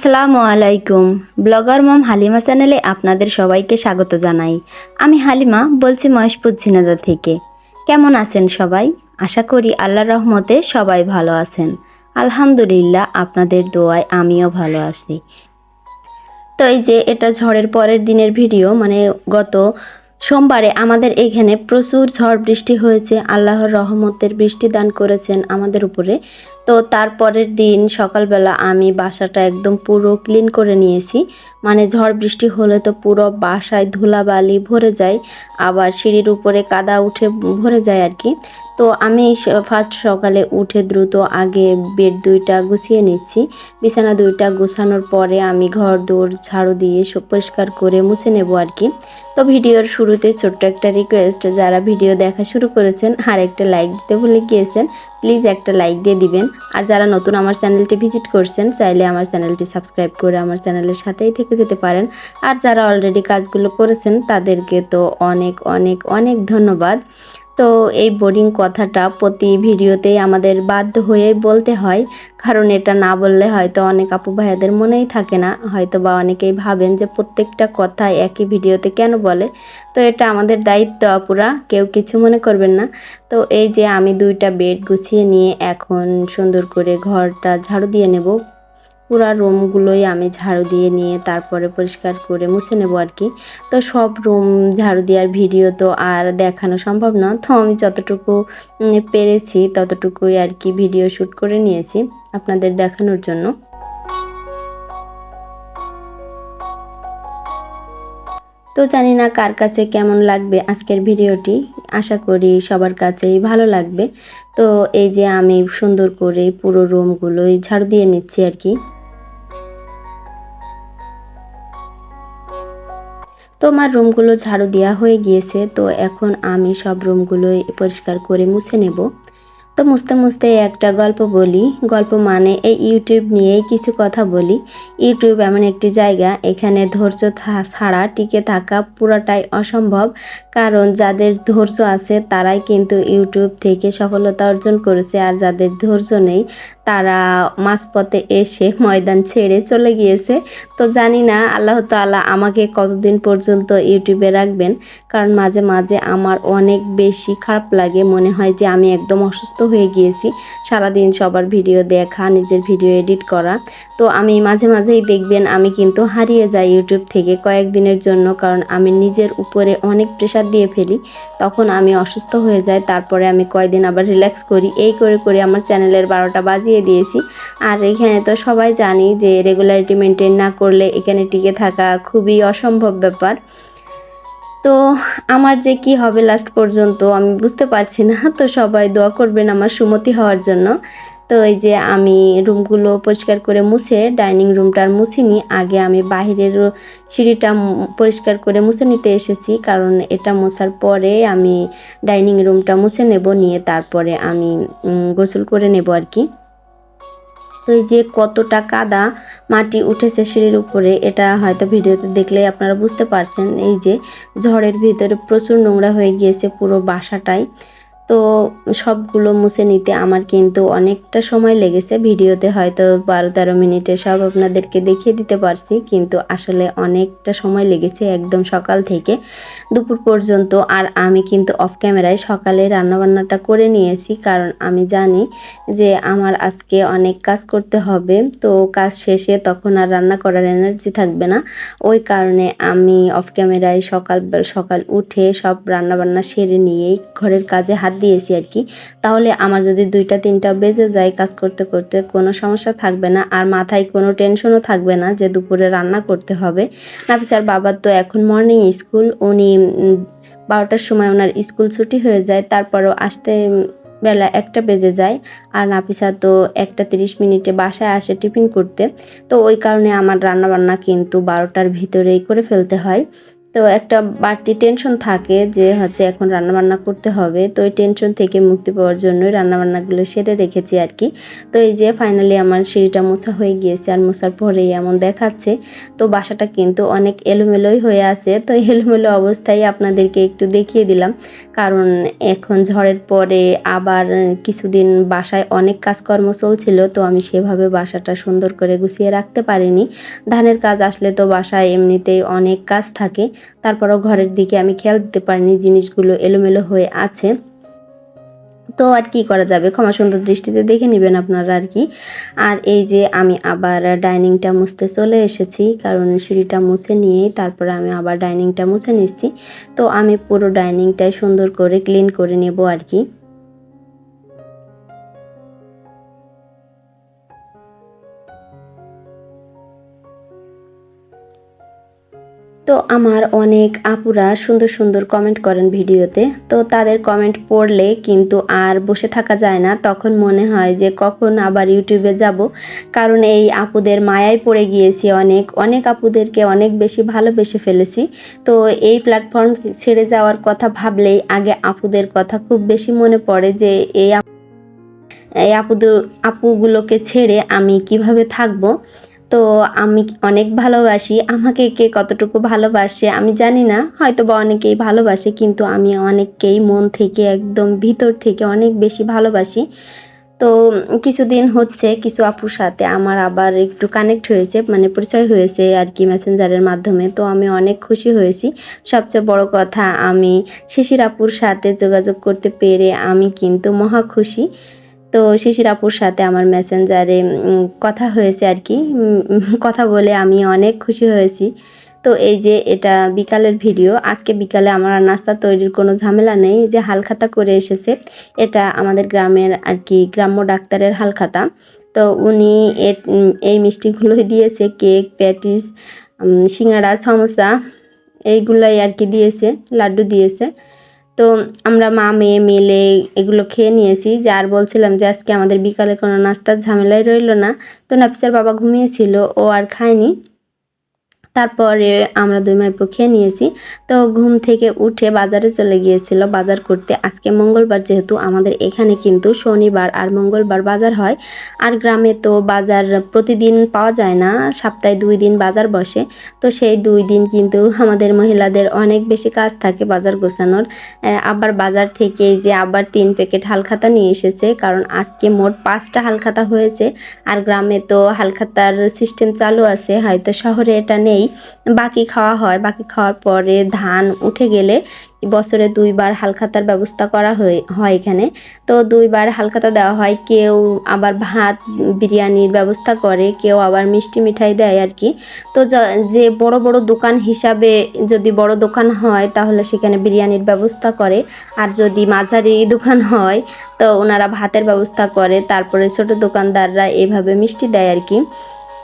আসসালামু আলাইকুম। ব্লগার মম হালিমা চ্যানেলে আপনাদের সবাইকে স্বাগত জানাই। আমি হালিমা, বলছি মহেশপুর ঝিনাদা থেকে। কেমন আছেন সবাই? আশা করি আল্লাহর রহমতে সবাই ভালো আছেন। আলহামদুলিল্লাহ, আপনাদের দোয়ায় আমিও ভালো আছি। তো এই যে, এটা ঝড়ের পরের দিনের ভিডিও মানে গত সোমবারে আমাদের এখানে প্রচুর ঝড় বৃষ্টি হয়েছে, আল্লাহর রহমতের বৃষ্টি দান করেছেন আমাদের উপরে। তো তারপরের দিন সকালবেলা আমি বাসাটা একদম পুরো ক্লিন করে নিয়েছি। মানে ঝড় বৃষ্টি হলে তো পুরো বাসায় ধুলাবালি ভরে যায়, আবার সিঁড়ির উপরে কাদা উঠে ভরে যায় আর কি। তো আমি ফার্স্ট সকালে উঠে দ্রুত আগে বেড দুইটা গুছিয়ে নিচ্ছি। বিছানা দুইটা গুছানোর পরে আমি ঘর দৌড় ঝাড়ু দিয়ে সব পরিষ্কার করে মুছে নেব আর কি। তো ভিডিওর শুরুতে ছোট্ট একটা রিকোয়েস্ট যারা ভিডিও দেখা শুরু করেছেন আর একটা লাইক দিতে ভুলে গিয়েছেন প্লিজ একটা লাইক দিয়ে দিবেন। আর যারা নতুন আমার চ্যানেলটি ভিজিট করছেন, চাইলে আমার চ্যানেলটি সাবস্ক্রাইব করে আমার চ্যানেলের সাথেই থেকে যেতে পারেন। আর যারা অলরেডি কাজগুলো করেছেন, তাদেরকে তো অনেক অনেক অনেক ধন্যবাদ। তো এই বোরিং কথাটা প্রতি ভিডিওতেই আমাদের বাধ্য হয়েই বলতে হয়। কারণ এটা না বললে হয়তো অনেক আপু ভাইয়াদের মনেই থাকে না। হয়তো বা অনেকেই ভাবেন যে প্রত্যেকটা কথা একই ভিডিওতে কেন বলে? তো এটা আমাদের দায়িত্ব আপুরা, কেউ কিছু মনে করবেন না। তো এই যে আমি দুইটা বেড গুছিয়ে নিয়ে এখন সুন্দর করে ঘরটা ঝাড়ু দিয়ে নেব। পুরা রুমগুলোই আমি ঝাড়ু দিয়ে নিয়ে তারপরে পরিষ্কার করে মুছে নেব আর কি। তো সব রুম ঝাড়ু দেওয়ার ভিডিও তো আর দেখানো সম্ভব না। তো আমি যতটুকু পেরেছি ততটুকুই আর কি ভিডিও শ্যুট করে নিয়েছি আপনাদের দেখানোর জন্য। তো জানি না কার কাছে কেমন লাগবে আজকের ভিডিওটি। আশা করি সবার কাছেই ভালো লাগবে। তো এই যে আমি সুন্দর করে পুরো রুমগুলোই ঝাড়ু দিয়ে নিচ্ছি আর কি। তো আমার রুমগুলো ঝাড়ু দেওয়া হয়ে গিয়েছে, তো এখন আমি সব রুমগুলোই পরিষ্কার করে মুছে নেব। তো মুছতে মুছতে একটা গল্প বলি। গল্প মানে এই ইউটিউব নিয়েই কিছু কথা বলি। ইউটিউব এমন একটি জায়গা, এখানে ধৈর্য ছাড়া টিকে থাকা পুরোটাই অসম্ভব। কারণ যাদের ধৈর্য আছে, তারাই কিন্তু ইউটিউব থেকে সফলতা অর্জন করেছে, আর যাদের ধৈর্য নেই তারা মাঝপথে এসে ময়দান ছেড়ে চলে গিয়েছে। তো জানি না, আল্লাহ তালা আমাকে কতদিন পর্যন্ত ইউটিউবে রাখবেন, কারণ মাঝে মাঝে আমার অনেক বেশি খারাপ লাগে। মনে হয় যে আমি একদম অসুস্থ হয়ে গিয়েছি। সারাদিন সবার ভিডিও দেখা, নিজের ভিডিও এডিট করা। তো আমি মাঝে মাঝেই দেখবেন আমি কিন্তু হারিয়ে যাই ইউটিউব থেকে কয়েকদিনের জন্য, কারণ আমি নিজের উপরে অনেক প্রেশার দিয়ে ফেলি। তখন আমি অসুস্থ হয়ে যাই, তারপরে আমি কয়েকদিন আবার রিল্যাক্স করি। এই করে করে আমার চ্যানেলের বারোটা বাজিয়ে দিয়েছি। আর এখানে তো সবাই জানি যে রেগুলারিটি মেনটেন না করলে এখানে টিকে থাকা খুবই অসম্ভব ব্যাপার। তো আমার যে কি হবে লাস্ট পর্যন্ত আমি বুঝতে পারছি না। তো সবাই দোয়া করবেন আমার সুমতি হওয়ার জন্য। তো এই যে আমি রুমগুলো পরিষ্কার করে মুছে ডাইনিং রুমটার মুছিনি আগে আমি বাহিরের সিঁড়িটা পরিষ্কার করে মুছে নিতে এসেছি। কারণ এটা মোছার পরে আমি ডাইনিং রুমটা মুছে নেব, নিয়ে তারপরে আমি গোসল করে নেব আর কি। এই যে কতটা কাদা মাটি উঠেছে সিঁড়ির উপরে, এটা হয়তো ভিডিওতে দেখলে আপনারা বুঝতে পারছেন। এই যে ঝড়ের ভিতরে প্রচুর নোংরা হয়ে গিয়েছে পুরো বাসাটাই। তো সবগুলো মুছে নিতে আমার কিন্তু অনেকটা সময় লেগেছে ভিডিওতে, হয়তো বারো তেরো মিনিটে সব আপনাদেরকে দেখিয়ে দিতে পারছি। কিন্তু আসলে অনেকটা সময় লেগেছে একদম সকাল থেকে দুপুর পর্যন্ত। আর আমি কিন্তু অফ ক্যামেরায় সকালে রান্নাবান্নাটা করে নিয়েছি, কারণ আমি জানি যে আমার আজকে অনেক কাজ করতে হবে। তো কাজ শেষে তখন আর রান্না করার এনার্জি থাকবে না। ওই কারণে আমি অফ ক্যামেরায় সকাল সকাল উঠে সব রান্নাবান্না সেরে নিয়েই ঘরের কাজে হাত দিয়েছি আর কি। তাহলে আমার যদি দুইটা, তিনটা বেজে যায় কাজ করতে করতে, কোনো সমস্যা থাকবে না। আর মাথায় কোনো টেনশনও থাকবে না যে দুপুরে রান্না করতে হবে। নাফিসার বাবার তো এখন মর্নিং স্কুল উনি বারোটার সময় ওনার স্কুল ছুটি হয়ে যায়, তারপরও আসতে বেলা একটা বেজে যায়। আর নাফিসা তো একটা তিরিশ মিনিটে বাসায় আসে টিফিন করতে। তো ওই কারণে আমার রান্নাবান্না কিন্তু বারোটার ভিতরেই করে ফেলতে হয়। তো একটা বাড়তি টেনশন থাকে যে হচ্ছে এখন রান্নাবান্না করতে হবে। তো ওই টেনশন থেকে মুক্তি পাওয়ার জন্যই রান্নাবান্নাগুলো সেরে রেখেছি আর কি তো এই যে ফাইনালি আমার সিঁড়িটা মোছা হয়ে গিয়েছে আর মোছার পরেই এমন দেখাচ্ছে। তো বাসাটা কিন্তু অনেক এলোমেলোই হয়ে আছে। তো এলোমেলো অবস্থায় আপনাদেরকে একটু দেখিয়ে দিলাম। কারণ এখন ঝড়ের পরে আবার কিছুদিন বাসায় অনেক কাজকর্ম চলছিল। তো আমি সেভাবে বাসাটা সুন্দর করে গুছিয়ে রাখতে পারিনি। ধানের কাজ আসলে তো বাসায় এমনিতেই অনেক কাজ থাকে। তারপরও ঘরের দিকে আমি খেয়াল দিতে পারিনি জিনিসগুলো এলোমেলো হয়ে আছে। তো আর কি করা যাবে? ক্ষমা সুন্দর দৃষ্টিতে দেখে নেবেন আপনারা আর কি। আর এই যে আমি আবার ডাইনিংটা মুছতে চলে এসেছি, কারণ সিঁড়িটা মুছে নিয়েই তারপরে আমি আবার ডাইনিংটা মুছে নিচ্ছি। তো আমি পুরো ডাইনিংটাই সুন্দর করে ক্লিন করে নেব আর কি। তো আমার অনেক আপুরা সুন্দর সুন্দর কমেন্ট করেন ভিডিওতে। তো তাদের কমেন্ট পড়লে কিন্তু আর বসে থাকা যায় না। তখন মনে হয় যে কখন আবার ইউটিউবে যাব। কারণ এই আপুদের মায়ায় পড়ে গিয়েছি অনেক। অনেক আপুদেরকে অনেক বেশি ভালোবেসে ফেলেছি। তো এই প্ল্যাটফর্ম ছেড়ে যাওয়ার কথা ভাবলেই আগে আপুদের কথা খুব বেশি মনে পড়ে যে এই এই আপুদের, আপুগুলোকে ছেড়ে আমি কীভাবে থাকব? তো আমি অনেক ভালোবাসি। আমাকে কে কতটুকু ভালোবাসে আমি জানি না। হয়তো বা অনেকেই ভালোবাসে, কিন্তু আমি অনেককেই মন থেকে একদম ভিতর থেকে অনেক বেশি ভালোবাসি। তো কিছুদিন হচ্ছে, কিছু আপুর সাথে আমার আবার একটু কানেক্ট হয়েছে মানে পরিচয় হয়েছে আর কি মেসেঞ্জারের মাধ্যমে। তো আমি অনেক খুশি হয়েছি। সবচেয়ে বড় কথা, আমি শিশির আপুর সাথে যোগাযোগ করতে পেরে আমি কিন্তু মহা খুশি। তো শিশির আপুর সাথে আমার মেসেঞ্জারে কথা হয়েছে আর কি। কথা বলে আমি অনেক খুশি হয়েছি। তো এই যে এটা বিকালের ভিডিও, আজকে বিকালে আমার নাস্তা তৈরির কোনো ঝামেলা নেই। যে হালখাতা করে এসেছে, এটা আমাদের গ্রামের আর কি গ্রাম্য ডাক্তারের হালখাতা। তো উনি এই মিষ্টিগুলোই দিয়েছে, কেক, প্যাটিস সিঙ্গাড়া সমোসা, এইগুলাই আর কি দিয়েছে, লাড্ডু দিয়েছে। তো আমরা মা, মেয়ে, মিলে এগুলো খেয়ে নিয়েছি। যে আর বলছিলাম যে আজকে আমাদের বিকালে কোনো নাস্তার ঝামেলাই রইল না। তো নাফিসার বাবা ঘুমিয়েছিল, ও আর খায়নি। তারপরে আমরা দুই মাইপো খেয়ে নিয়েছি। তো ঘুম থেকে উঠে বাজারে চলে গিয়েছিল বাজার করতে। আজকে মঙ্গলবার যেহেতু আমাদের এখানে কিন্তু শনিবার আর মঙ্গলবার বাজার হয়। আর গ্রামে তো বাজার প্রতিদিন পাওয়া যায় না, সপ্তাহে দুই দিন বাজার বসে। তো সেই দুই দিন কিন্তু আমাদের মহিলাদের অনেক বেশি কাজ থাকে বাজার গোছানোর। আবার বাজার থেকে যে আবার তিন প্যাকেট হালখাতা নিয়ে এসেছে, কারণ আজকে মোট পাঁচটা হালখাতা হয়েছে। আর গ্রামে তো হালখাতার সিস্টেম চালু আছে, হয়তো শহরে এটা নেই। নেই বাকি খাওয়া হয়। বাকি খাওয়ার পরে ধান উঠে গেলে বছরে দুইবার হালখাতার ব্যবস্থা করা হয় এখানে। তো দুইবার হালখাতা দেওয়া হয়। কেউ আবার ভাত, বিরিয়ানির ব্যবস্থা করে, কেউ আবার মিষ্টি মিঠাই দেয় আর কি তো যে বড় বড় দোকান হিসাবে যদি বড় দোকান হয়, তাহলে সেখানে বিরিয়ানির ব্যবস্থা করে। আর যদি মাঝারি দোকান হয়, তো ওনারা ভাতের ব্যবস্থা করে। তারপরে ছোট দোকানদাররা এভাবে মিষ্টি দেয় আর কি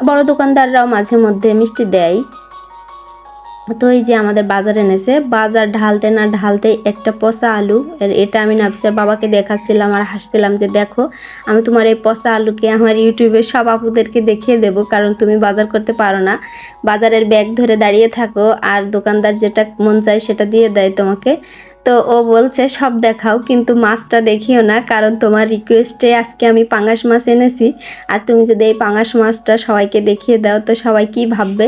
বড় দোকানদাররাও মাঝে মধ্যে মিষ্টি দেয়। তো এই যে আমাদের বাজার এনেছে, বাজার ঢালতে না ঢালতে একটা পচা আলু এটা আমি নাফিসার বাবাকে দেখাচ্ছিলাম আর হাসছিলাম যে দেখো, আমি তোমার এই পচা আলুকে আমার ইউটিউবে সব আপুদেরকে দেখিয়ে দেবো, কারণ তুমি বাজার করতে পারো না। বাজারের ব্যাগ ধরে দাঁড়িয়ে থাকো, আর দোকানদার যেটা মন চায় সেটা দিয়ে দেয় তোমাকে। তো ও বলছে, সব দেখাও, কিন্তু মাছটা দেখিও না, কারণ তোমার রিকোয়েস্টে আজকে আমি পাঙাশ মাছ এনেছি। আর তুমি যদি এই পাঙাশ মাছটা সবাইকে দেখিয়ে দাও, তো সবাই কি ভাববে?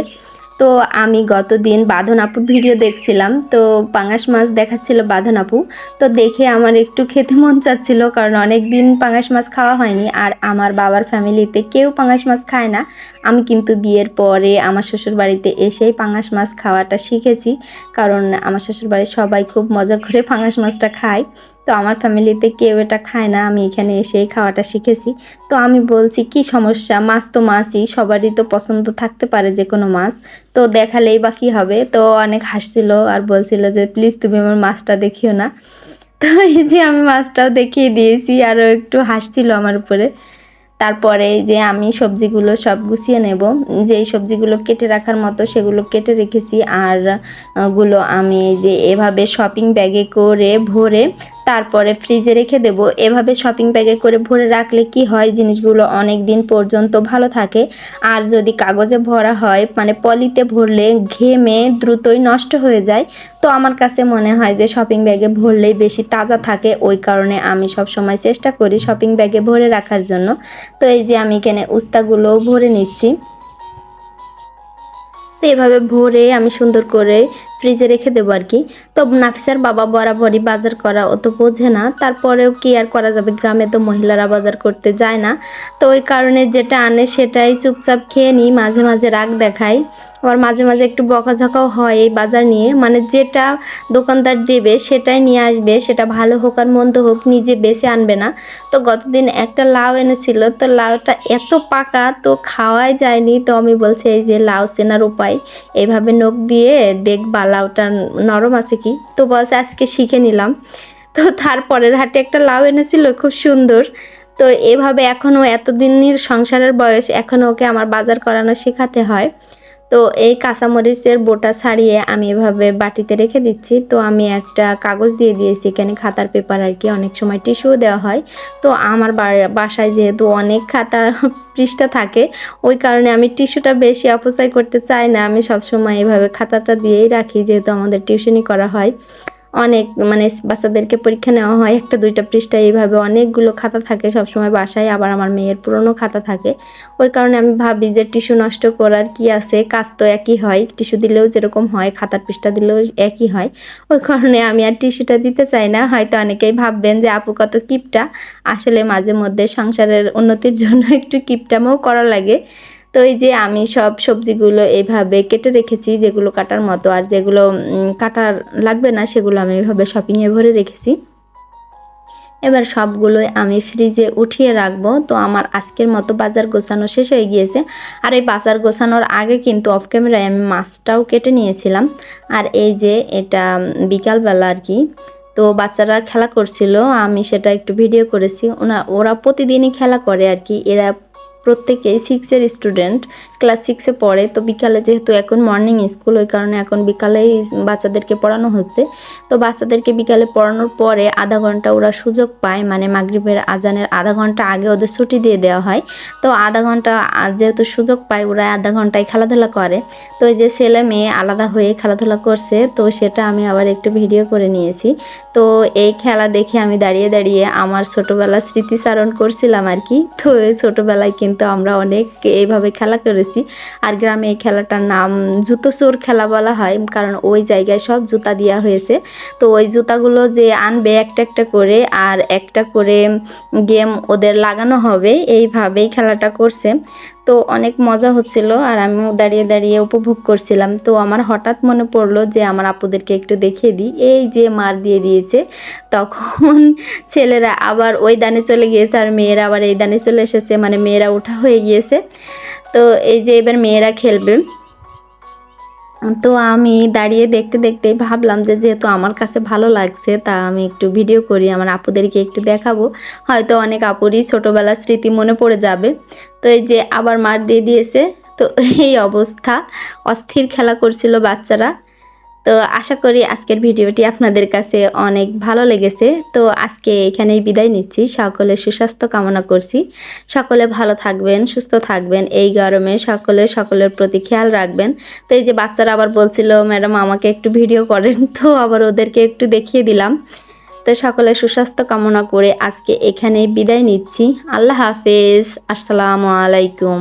তো আমি গত দিন বাঁধন ভিডিও দেখছিলাম। তো পাঙাশ মাছ দেখাচ্ছিল বাঁধন আপু। তো দেখে আমার একটু খেতে মন চাচ্ছিল কারণ অনেক দিন পাঙাশ মাছ খাওয়া হয়নি আর আমার বাবার ফ্যামিলিতে কেউ পাঙাশ মাছ খায় না। আমি কিন্তু বিয়ের পরে আমার শ্বশুর বাড়িতে এসেই পাঙাশ মাছ খাওয়াটা শিখেছি। কারণ আমার শ্বশুর বাড়ির সবাই খুব মজা করে পাঙাশ মাছটা খায়। তো আমার ফ্যামিলিতে কেউ এটা খায় না। আমি এখানে এসেই খাওয়াটা শিখেছি। তো আমি বলছি, কি সমস্যা? মাছ তো মাছই, সবারই তো পছন্দ থাকতে পারে যে কোনো মাছ। তো দেখালেই বা কী হবে? তো অনেক হাসছিল আর বলছিল যে, প্লিজ তুমি আমার মাছটা দেখিও না। তো এই যে আমি মাছটাও দেখিয়ে দিয়েছি আরও একটু হাসছিল আমার উপরে। তারপরে যে আমি সবজিগুলো সব গুছিয়ে নেব। যেই সবজিগুলো কেটে রাখার মতো সেগুলো কেটে রেখেছি। আরগুলো আমি যে এভাবে শপিং ব্যাগে করে ভরে তারপরে ফ্রিজে রেখে দেব। এভাবে শপিং ব্যাগে করে ভরে রাখলে কি হয়? জিনিসগুলো অনেক দিন পর্যন্ত ভালো থাকে। আর যদি কাগজে ভরা হয় মানে পলিতে ভরলে ঘেমে দ্রুতই নষ্ট হয়ে যায়। তো আমার কাছে মনে হয় যে শপিং ব্যাগে ভরলেই বেশি তাজা থাকে। ওই কারণে আমি সব সময় চেষ্টা করি শপিং ব্যাগে ভরে রাখার জন্য। তো এই যে আমি এখানে উস্তাগুলোও ভরে নিচ্ছি। তো এভাবে ভরে আমি সুন্দর করে ফ্রিজে রেখে দেবো আর কি। তো নাফিসার বাবা বরাবরই বাজার করা অত বোঝে না। তারপরেও কি আর করা যাবে? গ্রামে তো মহিলারা বাজার করতে যায় না। তো ওই কারণে যেটা আনে সেটাই চুপচাপ খেয়ে নিই, মাঝে মাঝে রাগ দেখাই। আবার মাঝে মাঝে একটু বকাঝকাও হয় এই বাজার নিয়ে। মানে যেটা দোকানদার দেবে সেটাই নিয়ে আসবে, সেটা ভালো হোক আর মন্দ হোক নিজে বেছে আনবে না। তো গতদিন একটা লাউ এনেছিল, তো লাউটা এত পাকা তো খাওয়াই যায়নি। তো আমি বলছি, এই যে লাউ চেনার উপায়। এইভাবে নখ দিয়ে দেখবা লাউটা নরম আছে কি? তো বলছে, আজকে শিখে নিলাম। তো তারপরের হাটে একটা লাউ এনেছিল, খুব সুন্দর। তো এভাবে এখনও এতদিনের সংসারের বয়স, এখনও ওকে আমার বাজার করানো শেখাতে হয়। তো এই কাঁচামরিচের বোটা ছাড়িয়ে আমি এভাবে বাটিতে রেখে দিচ্ছি। তো আমি একটা কাগজ দিয়ে দিয়েছি। এখানে খাতার পেপার আর কি অনেক সময় টিস্যুও দেওয়া হয়। তো আমার বাসায় যেহেতু অনেক খাতা পৃষ্ঠা থাকে, ওই কারণে আমি টিস্যুটা বেশি অপচয় করতে চাই না। আমি সবসময় এভাবে খাতাটা দিয়েই রাখি, যেহেতু আমাদের টিউশনি করা হয়। অনেক মানে বাচ্চাদেরকে পরীক্ষা নেওয়া হয়, একটা দুইটা পৃষ্ঠা এইভাবে অনেকগুলো খাতা থাকে সবসময় বাসায়, আবার আমার মেয়ের পুরনো খাতা থাকে। ওই কারণে আমি ভাবি যে টিস্যু নষ্ট করার কি আছে, কাজ তো একই হয়, টিস্যু দিলেও যেরকম হয়, খাতার পৃষ্ঠা দিলেও একই হয়। ওই কারণে আমি আর টিস্যুটা দিতে চাই না, হয়তো অনেকেই ভাববেন যে আপু কত কিপটা। আসলে মাঝে মধ্যে সংসারের উন্নতির জন্য একটু কিপটামও করা লাগে। তো এই যে আমি সব সবজিগুলো এইভাবে কেটে রেখেছি, যেগুলো কাটার মতো, আর যেগুলো কাটার লাগবে না, সেগুলো আমি এভাবে শপিংয়ে ভরে রেখেছি। এবার সবগুলোই আমি ফ্রিজে উঠিয়ে রাখব। তো আমার আজকের মতো বাজার গোছানো শেষ হয়ে গিয়েছে। আর এই বাজার গোছানোর আগে কিন্তু অফ ক্যামেরায় আমি মাছটাও কেটে নিয়েছিলাম। আর এই যে এটা বিকালবেলা আর কি, তো বাচ্চারা খেলা করছিল, আমি সেটা একটু ভিডিও করেছি। ওনা, ওরা প্রতিদিনই খেলা করে আর কি। এরা প্রত্যেকেই সিক্সের স্টুডেন্ট ক্লাস সিক্সে পড়ে, তো বিকালে যেহেতু এখন মর্নিং স্কুল ওই কারণে এখন বিকালেই বাচ্চাদেরকে পড়ানো হচ্ছে। তো বাচ্চাদেরকে বিকালে পড়ানোর পরে আধা ঘণ্টা ওরা সুযোগ পায় মানে মাগরীবের আজানের আধা ঘণ্টা আগে ওদের ছুটি দিয়ে দেওয়া হয়। তো আধা ঘণ্টা যেহেতু সুযোগ পায়, ওরা আধা ঘন্টায় খেলাধুলা করে। তো এই যে ছেলে মেয়ে আলাদা হয়ে খেলাধুলা করছে, তো সেটা আমি আবার একটু ভিডিও করে নিয়েছি। তো এই খেলা দেখে আমি দাঁড়িয়ে দাঁড়িয়ে আমার ছোটোবেলার স্মৃতিচারণ করছিলাম আর কি। তো ছোটোবেলায় কিন্তু আমরা অনেক এইভাবে খেলা করেছি। আর গ্রামে এই খেলাটার নাম জুতো চোর খেলা বলা হয়, কারণ ওই জায়গায় সব জুতা দেওয়া হয়েছে। তো ওই জুতাগুলো যে আনবে একটা একটা করে আর একটা করে গেম ওদের লাগানো হবে, এইভাবেই খেলাটা করছে। তো অনেক মজা হচ্ছিল আর আমিও দাঁড়িয়ে দাঁড়িয়ে উপভোগ করছিলাম। তো আমার হঠাৎ মনে পড়ল যে আমার আপুদেরকে একটু দেখিয়ে দিই। এই যে মার দিয়ে দিয়েছে, তখন ছেলেরা আবার ওই দানে চলে গিয়েছে আর মেয়েরা আবার এই দানে চলে এসেছে। মানে মেয়েরা ওঠা হয়ে গিয়েছে। তো এই যে এবার মেয়েরা খেলবে। তো আমি দাঁড়িয়ে দেখতে দেখতে ভাবলাম যে যেহেতু আমার কাছে ভালো লাগছে, তা আমি একটু ভিডিও করি, আমার আপুদেরকে একটু দেখাবো। হয়তো অনেক আপুরই ছোটোবেলার স্মৃতি মনে পড়ে যাবে। তো এই যে আবার মার দিয়ে দিয়েছে, তো এই অবস্থা। অস্থির খেলা করছিল বাচ্চারা। তো আশা করি আজকের ভিডিওটি আপনাদের কাছে অনেক ভালো লেগেছে। তো আজকে এখানেই বিদায় নিচ্ছি। সকলে সুস্বাস্থ্য কামনা করছি। সকলে ভালো থাকবেন, সুস্থ থাকবেন। এই গরমে সকলে সকলের প্রতি খেয়াল রাখবেন। তো এই যে বাচ্চারা আবার বলছিল, ম্যাডাম, আমাকে একটু ভিডিও করেন। তো আবার ওদেরকে একটু দেখিয়ে দিলাম। তো সকলে সুস্বাস্থ্য কামনা করে আজকে এখানেই বিদায় নিচ্ছি। আল্লাহ হাফেজ। আসসালামু আলাইকুম।